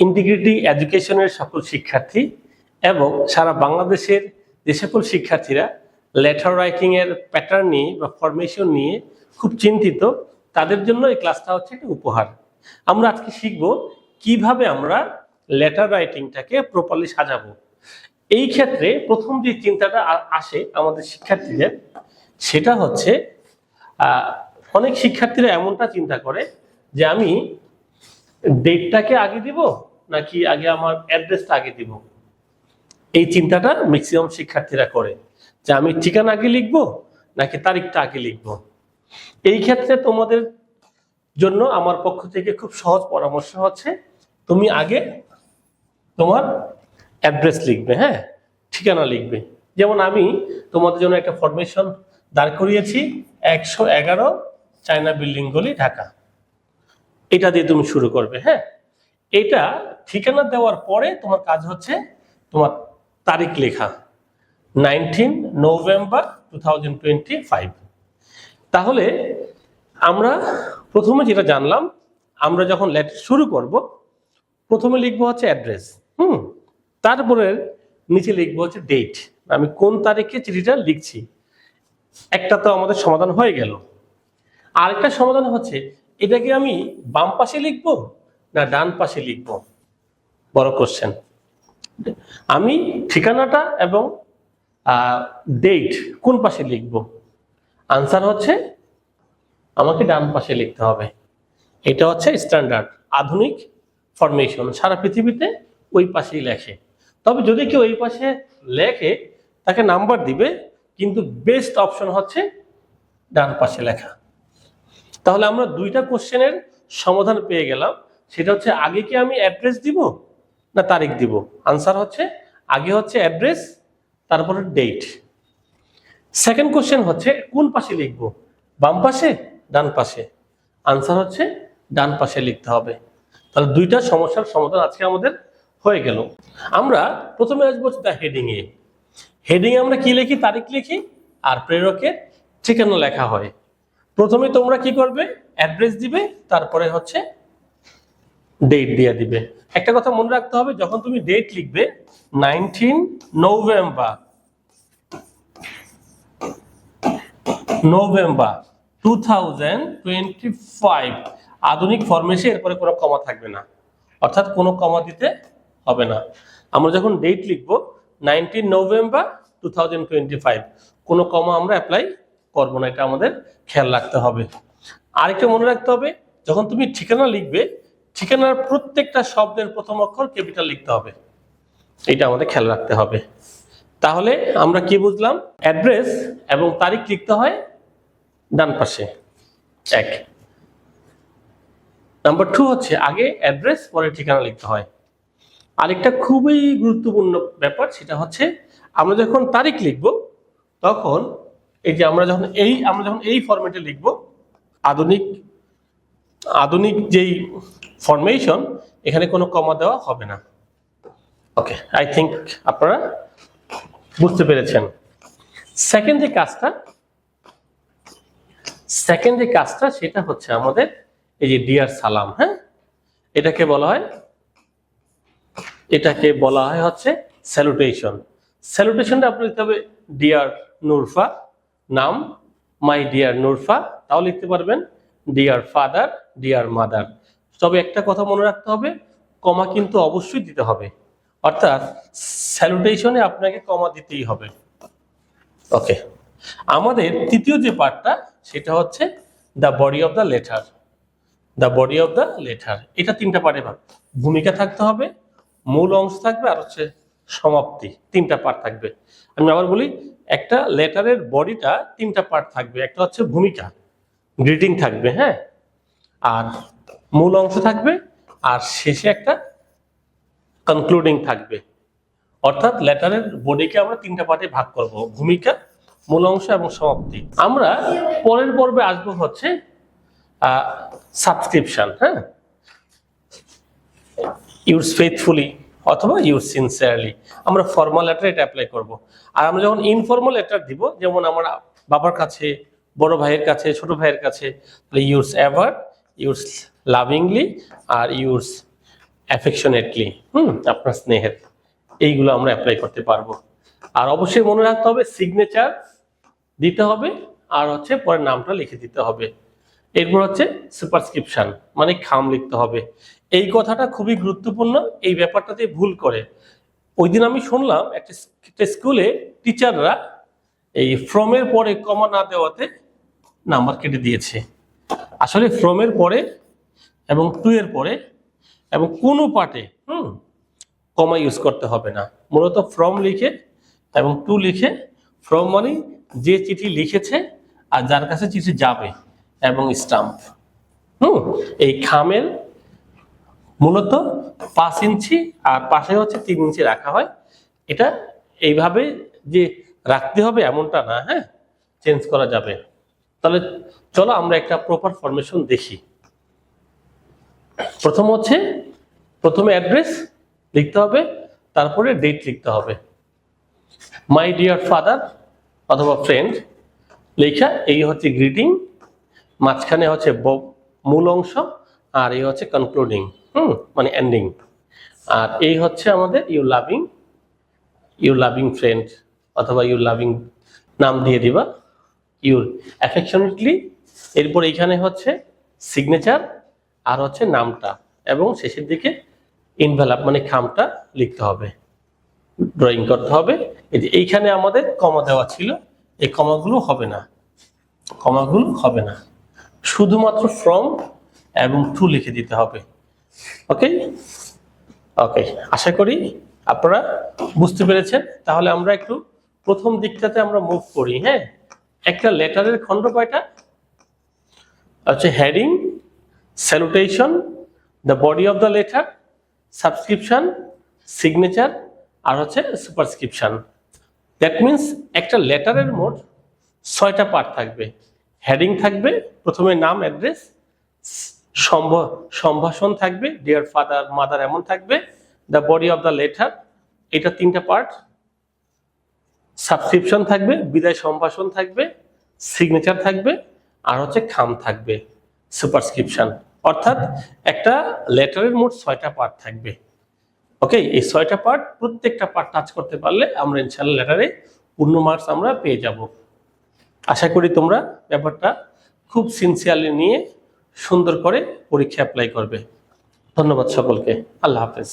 Integrity এডুকেশনের সকল শিক্ষার্থী এবং সারা বাংলাদেশের যে সকল শিক্ষার্থীরা লেটার রাইটিং এর প্যাটার্ন নিয়ে বা ফরমেশন নিয়ে খুব চিন্তিত, তাদের জন্য এই ক্লাসটা হচ্ছে একটা উপহার। আমরা আজকে শিখব কীভাবে আমরা লেটার রাইটিংটাকে প্রপারলি সাজাবো। এই ক্ষেত্রে প্রথম যে চিন্তাটা আসে আমাদের শিক্ষার্থীদের, সেটা হচ্ছে অনেক শিক্ষার্থীরা এমনটা চিন্তা করে যে আমি ডেটটাকে আগে দিব নাকি আগে আমার অ্যাড্রেসটা আগে দিব? এই চিন্তাটা ম্যাক্সিমাম শিক্ষার্থীরা করে। যে আমি ঠিকানা আগে লিখব নাকি তারিখটা আগে লিখব? এই ক্ষেত্রে তোমাদের জন্য আমার পক্ষ থেকে খুব সহজ পরামর্শ হচ্ছে, তুমি আগে তোমার অ্যাড্রেস লিখবে হ্যাঁ? ঠিকানা লিখবে। যেমন আমি তোমাদের জন্য একটা ফরমেশন দাঁড় করিয়েছি, একশো এগারো চায়না বিল্ডিং গলি, ঢাকা। এটা দিয়ে তুমি শুরু করবে হ্যাঁ? এটা ঠিকানা দেওয়ার পরে তোমার কাজ হচ্ছে তোমার তারিখ লেখা। নাইনটিন নভেম্বর টু তাহলে আমরা প্রথমে যেটা জানলাম, আমরা যখন লেটার শুরু করব, প্রথমে লিখব হচ্ছে অ্যাড্রেস হুম? তারপরে নিচে লিখব হচ্ছে ডেট আমি কোন তারিখে চিঠিটা লিখছি? একটা তো আমাদের সমাধান হয়ে গেল। আরেকটা সমাধান হচ্ছে, এটাকে আমি বাম পাশে লিখব না, ডান পাশে লিখব। বড় কোশ্চেন আমি ঠিকানাটা এবং ডেট কোন পাশে লিখব? আনসার হচ্ছে, আমাকে ডান পাশে লিখতে হবে। এটা হচ্ছে স্ট্যান্ডার্ড আধুনিক ফরমেশন সারা পৃথিবীতে ওই পাশেই লেখে। তবে যদি কেউ ওই পাশে লেখে, তাকে নাম্বার দিবে, কিন্তু বেস্ট অপশন হচ্ছে ডান পাশে লেখা। তাহলে আমরা দুইটা কোশ্চেনের সমাধান পেয়ে গেলাম। সেটা হচ্ছে আগে কি আমি অ্যাড্রেস দিব না তারিখ দিব? আনসার হচ্ছে আগে হচ্ছে অ্যাড্রেস তারপরে ডেট সেকেন্ড কোশ্চেন হচ্ছে কোন পাশে লিখব? বাম পাশে, ডান পাশে? আনসার হচ্ছে ডান পাশে লিখতে হবে। তাহলে দুইটা সমস্যার সমাধান আজকে আমাদের হয়ে গেল। আমরা প্রথমে আসব দ্য হেডিং এ। হেডিং আমরা কি লিখি? তারিখ লিখি আর প্রেরকের ঠিকানা লেখা হয়। প্রথমে তোমরা কি করবে? অ্যাড্রেস দিবে, তারপরে হচ্ছে ডেট দিয়ে দিবে। একটা কথা মনে রাখতে হবে, যখন তুমি ডেট লিখবে nineteen November November two thousand twenty five আধুনিক ফরমেশে এরপরে কোনো কমা থাকবে না। অর্থাৎ কোনো কমা দিতে হবে না। আমরা যখন ডেট লিখব nineteen November two thousand twenty five কোনো কমা আমরা অ্যাপ্লাই করব না, এটা আমাদের খেয়াল রাখতে হবে। আরেকটা মনে রাখতে হবে, যখন তুমি ঠিকানা লিখবে ঠিকানার প্রত্যেকটা শব্দের প্রথম অক্ষর ক্যাপিটাল লিখতে হবে। এটা আমাদের খেয়াল রাখতে হবে। তাহলে আমরা কি বুঝলাম? অ্যাড্রেস এবং তারিখ লিখতে হয় ডান পাশে। এক। নাম্বার টু হচ্ছে আগে অ্যাড্রেস, পরে ঠিকানা লিখতে হয়। আরেকটা খুবই গুরুত্বপূর্ণ ব্যাপার, সেটা হচ্ছে আমরা যখন তারিখ লিখব, তখন এই যে আমরা যখন এই, আমরা যখন এই ফরম্যাটে লিখব, আধুনিক আধুনিক যেই ফরমেশন এখানে কোনো কমা দেওয়া হবে না। ওকে আই থিঙ্ক আপনারা বুঝতে পেরেছেন। সেকেন্ড যে কাজটা সেকেন্ড যে কাজটা সেটা হচ্ছে আমাদের এই যে ডিয়ার সালাম হ্যাঁ? এটাকে বলা হয় এটাকে বলা হয় হচ্ছে স্যালুটেশন স্যালুটেশনটা আপনি লিখতে হবে ডিয়ার নুরফা নাম মাই ডিয়ার নুরফা তাও লিখতে পারবেন। ডিয়ার ফাদার ডিয়ার মাদার তবে একটা কথা মনে রাখতে হবে, কমা কিন্তু অবশ্যই দিতে হবে। অর্থাৎ স্যালুটেশনে আপনাকে কমা দিতেই হবে। ওকে আমাদের তৃতীয় যে পার্টটা সেটা হচ্ছে the body of the letter the body of the letter এটা তিনটা পার্টে ভাগ। ভূমিকা থাকতে হবে, মূল অংশ থাকবে, আর হচ্ছে সমাপ্তি। তিনটা পার্ট থাকবে। আমি আবার বলি, একটা লেটারের বডিটা তিনটা পার্ট থাকবে। একটা হচ্ছে ভূমিকা। গ্রিটিং থাকবে হ্যাঁ? আর মূল অংশ থাকবে, আর শেষে একটা কনক্লুডিং থাকবে। অর্থাৎ লেটারের বডিকে আমরা তিনটা পার্টে ভাগ করব, ভূমিকা, মূল অংশ এবং সমাপ্তি। আমরা পরের পর্বে আসব হচ্ছে সাবস্ক্রিপশন হ্যাঁ? ইউজ ফেথফুলি অথবা ইউজ সিনসিয়ারলি আমরা ফর্মাল লেটার এটা অ্যাপ্লাই করব। আর আমরা যখন ইনফর্মাল লেটার দিব, যেমন আমরা বাবার কাছে বড় ভাইয়ের কাছে, ছোট ভাইয়ের কাছে, তাহলে ইউজ এভার ইউজ লাভিংলি আর ইউজ অ্যাফেকশনেটলি হুম, আপনার স্নেহের। এইগুলো আমরা অ্যাপ্লাই করতে পারব। আর অবশ্যই মনে রাখতে হবে সিগনেচার দিতে হবে আর হচ্ছে পরে নামটা লিখে দিতে হবে। এরপর হচ্ছে সুপারস্ক্রিপশন মানে খাম লিখতে হবে। এই কথাটা খুবই গুরুত্বপূর্ণ, এই ব্যাপারটাতে ভুল করে। ওই দিন আমি শুনলাম একটা স্কুলে টিচাররা এই ফ্রমের পরে কমা না দেওয়াতে নাম্বার কেটে দিয়েছে। আসলে ফ্রমের পরে এবং টু এর পরে এবং কোনো পার্টে, হুম কমা ইউজ করতে হবে না। মূলত ফ্রম লিখে এবং টু লিখে ফ্রম মানে যে চিঠি লিখেছে আর যার কাছে চিঠি যাবে এবং স্টাম্প হুম, এই খামের মূলত পাঁচ ইঞ্চি আর পাশে হচ্ছে তিন ইঞ্চি রাখা হয়। এটা এইভাবে যে রাখতে হবে এমনটা না হ্যাঁ চেঞ্জ করা যাবে। তাহলে চলো আমরা একটা প্রপার ফরমেশন দেখি। প্রথম হচ্ছে, প্রথমে অ্যাড্রেস লিখতে হবে, তারপরে ডেট লিখতে হবে। মাই ডিয়ার ফাদার অথবা ফ্রেন্ড লেখা এই হচ্ছে গ্রিটিং মাঝখানে হচ্ছে মূল অংশ, আর এই হচ্ছে কনক্লুডিং হুম মানে এন্ডিং আর এই হচ্ছে আমাদের your loving your loving friend অথবা ইউ লাভিং নাম দিয়ে দিবা। ইউর অ্যাফেকশনেটলি এরপর এইখানে হচ্ছে সিগনেচার আর হচ্ছে নামটা এবং শেষের দিকে ইনভেলাপ মানে খামটা লিখতে হবে। ড্রয়িং করতে হবে। এই যে এইখানে আমাদের কমা দেওয়া ছিল, এই কমাগুলো হবে না। কমাগুলো হবে না। শুধুমাত্র ফ্রম এবং টু লিখে দিতে হবে। ওকে ওকে আশা করি আপনারা বুঝতে পেরেছেন। তাহলে আমরা একটু প্রথম দিকটাতে আমরা মুভ করি হ্যাঁ? একটা লেটারের খণ্ড কয়টা? হচ্ছে heading salutation the body of the letter subscription signature আর হচ্ছে সুপারস্ক্রিপশন দ্যাট মিন্স একটা লেটারের মোট ছয়টা পার্ট থাকবে। হেডিং থাকবে, প্রথমে নাম অ্যাড্রেস সম্ভাষণ থাকবে ডিয়ার ফাদার মাদার এমন থাকবে। The body of the letter এটা তিনটা পার্ট সাবস্ক্রিপশন থাকবে, বিদায় সম্ভাষণ থাকবে সিগনেচার থাকবে, আর হচ্ছে খাম থাকবে সুপারস্ক্রিপশন অর্থাৎ একটা লেটারের মোট ছয়টা পার্ট থাকবে। ওকে এই ছয়টা পার্ট প্রত্যেকটা পার্ট টাচ করতে পারলে আমরা ইনশাল্লাহ লেটারে পূর্ণ মার্কস আমরা পেয়ে যাব। আশা করি তোমরা ব্যাপারটা খুব সিনসিয়ারলি নিয়ে সুন্দর করে পরীক্ষা অ্যাপ্লাই করবে। ধন্যবাদ সকলকে। আল্লাহ হাফেজ।